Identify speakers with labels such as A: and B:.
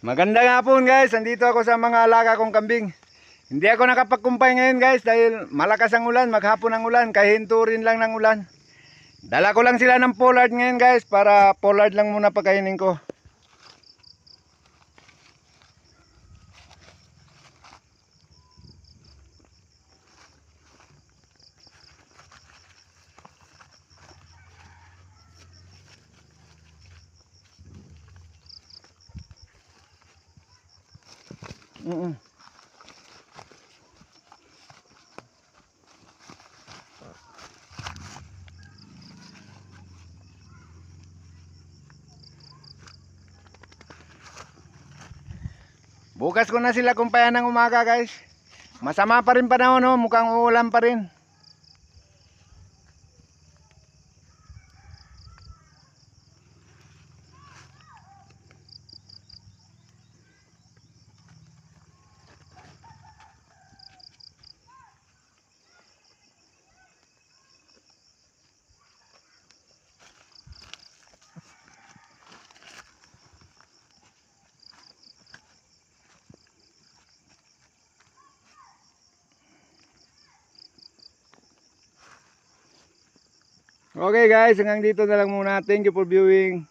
A: Magandang hapon guys, andito ako sa mga alaga kong kambing. Hindi ako nakapagkumpay ngayon guys dahil malakas ang ulan, maghapon ang ulan, kahinto rin lang ng ulan. Dala ko lang sila ng pollard ngayon guys para pollard lang muna pagkainin ko. Mm Bukas ko na sila kumpayan ng umaga guys. Masama pa rin panahon no, mukhang uulan pa rin. Okay guys, hanggang dito na lang muna. Thank you for viewing.